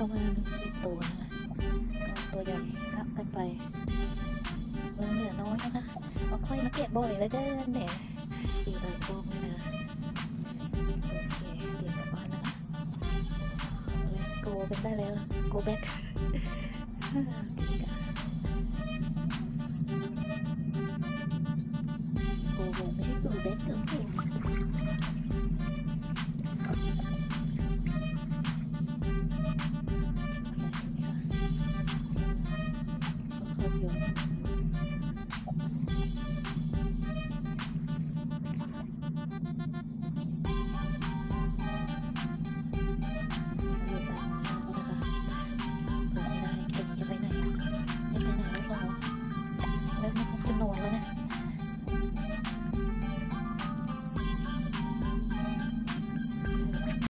ประมาณสิบตัวนะตัวใหญ่ครับกันไปมาเหลือน้อยนะมาค่อยมาเก็บบ่อยแล้วเกินเนี่ยอีกแบบพวกนี้นะโอเคเดี๋ยวกลับบ้านนะ let's go เป็นได้แล้ว go back กูไม่ใช่กูเบ็กเกิร์ รถยนจต์นอนแล้วนะ